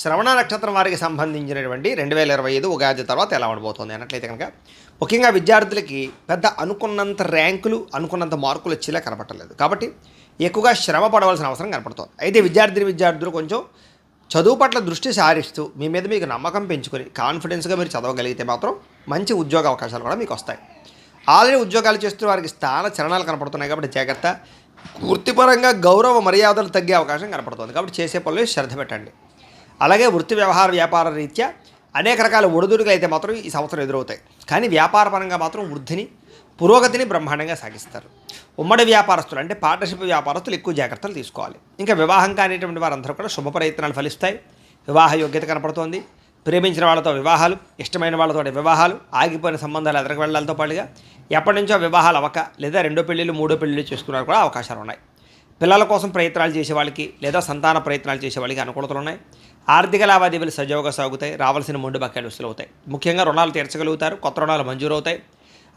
శ్రవణ నక్షత్రం వారికి సంబంధించినటువంటి రెండు వేల ఇరవై ఐదు ఉగాది తర్వాత ఎలా ఉండబోతోంది అన్నట్లయితే కనుక ముఖ్యంగా విద్యార్థులకి పెద్ద అనుకున్నంత ర్యాంకులు అనుకున్నంత మార్కులు వచ్చేలా కనపడలేదు. కాబట్టి ఎక్కువగా శ్రమ పడవలసిన అవసరం కనపడుతుంది. అయితే విద్యార్థిని విద్యార్థులు కొంచెం చదువు పట్ల దృష్టి సారిస్తూ మీ మీద మీకు నమ్మకం పెంచుకొని కాన్ఫిడెన్స్గా మీరు చదవగలిగితే మాత్రం మంచి ఉద్యోగ అవకాశాలు కూడా మీకు వస్తాయి. ఆల్రెడీ ఉద్యోగాలు చేస్తున్న వారికి స్థాన చరణాలు కనపడుతున్నాయి కాబట్టి జాగ్రత్త. వృత్తిపరంగా గౌరవ మర్యాదలు తగ్గే అవకాశం కనపడుతుంది. కాబట్టి చేసే పనులు శ్రద్ధ పెట్టండి. అలాగే వృత్తి వ్యవహార వ్యాపార రీత్యా అనేక రకాల ఒడిదుడుకులు అయితే మాత్రం ఈ సంవత్సరం ఎదురవుతాయి. కానీ వ్యాపార పరంగా మాత్రం వృద్ధిని పురోగతిని బ్రహ్మాండంగా సాగిస్తారు. ఉమ్మడి వ్యాపారస్తులు అంటే పార్ట్నర్షిప్ వ్యాపారస్తులు ఎక్కువ జాగ్రత్తలు తీసుకోవాలి. ఇంకా వివాహం కానిటువంటి వారందరూ కూడా శుభ ప్రయత్నాలు ఫలిస్తాయి. వివాహ యోగ్యత కనపడుతోంది. ప్రేమించిన వాళ్ళతో వివాహాలు ఇష్టమైన వాళ్ళతో వివాహాలు ఆగిపోయిన సంబంధాలు ఎదరకు వెళ్ళాలతో పాటుగా ఎప్పటి నుంచో వివాహాలు అవ్వక లేదా రెండో పెళ్ళిళ్ళు మూడో పెళ్ళిళ్ళు చేసుకున్నారు కూడా అవకాశాలు ఉన్నాయి. పిల్లల కోసం ప్రయత్నాలు చేసే వాళ్ళకి లేదా సంతాన ప్రయత్నాలు చేసే వాళ్ళకి అనుకూలతలు ఉన్నాయి. ఆర్థిక లావాదేవీలు సజావుగా సాగుతాయి. రావాల్సిన మొండు బకాయిలు వసూలవుతాయి ముఖ్యంగా రుణాలు తీర్చగలుగుతారు. కొత్త రుణాలు మంజూరు అవుతాయి.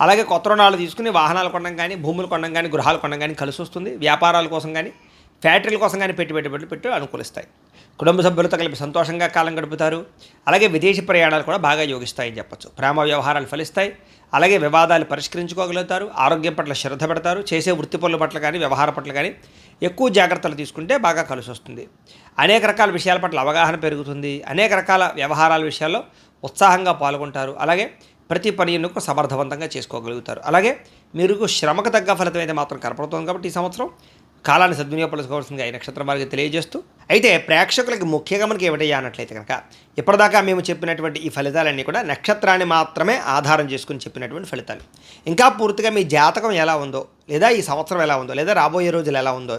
అలాగే కొత్త రుణాలు తీసుకుని వాహనాలు కొనడం కానీ భూములు కొనడం కానీ గృహాలు కొనడం కానీ కలిసి వస్తుంది. వ్యాపారాల కోసం కానీ ఫ్యాక్టరీల కోసం కానీ పెట్టి పెట్టుబడులు పెట్టి అనుకూలిస్తాయి. కుటుంబ సభ్యులతో కలిపి సంతోషంగా కాలం గడుపుతారు. అలాగే విదేశీ ప్రయాణాలు కూడా బాగా యోగిస్తాయని చెప్పచ్చు. ప్రేమ వ్యవహారాలు ఫలిస్తాయి. అలాగే వివాదాలు పరిష్కరించుకోగలుగుతారు. ఆరోగ్యం పట్ల శ్రద్ధ పెడతారు. చేసే వృత్తి పనుల పట్ల కానీ వ్యవహార పట్ల కానీ ఎక్కువ జాగ్రత్తలు తీసుకుంటే బాగా కలిసి వస్తుంది. అనేక రకాల విషయాల పట్ల అవగాహన పెరుగుతుంది. అనేక రకాల వ్యవహారాల విషయాల్లో ఉత్సాహంగా పాల్గొంటారు. అలాగే ప్రతి పనిని సమర్థవంతంగా చేసుకోగలుగుతారు. అలాగే మీరు శ్రమకు తగ్గ ఫలితం అయితే మాత్రం కనపడుతుంది కాబట్టి ఈ సంవత్సరం కాలాన్ని సద్వినియోగపరచుకోవాల్సిందిగా ఈ నక్షత్రం వారికి తెలియజేస్తూ అయితే ప్రేక్షకులకి ముఖ్యంగా మనకి ఏమిటయ్యా అన్నట్లయితే కనుక ఇప్పటిదాకా మేము చెప్పినటువంటి ఈ ఫలితాలన్నీ కూడా నక్షత్రాన్ని మాత్రమే ఆధారం చేసుకుని చెప్పినటువంటి ఫలితాలు. ఇంకా పూర్తిగా మీ జాతకం ఎలా ఉందో లేదా ఈ సంవత్సరం ఎలా ఉందో లేదా రాబోయే రోజులు ఎలా ఉందో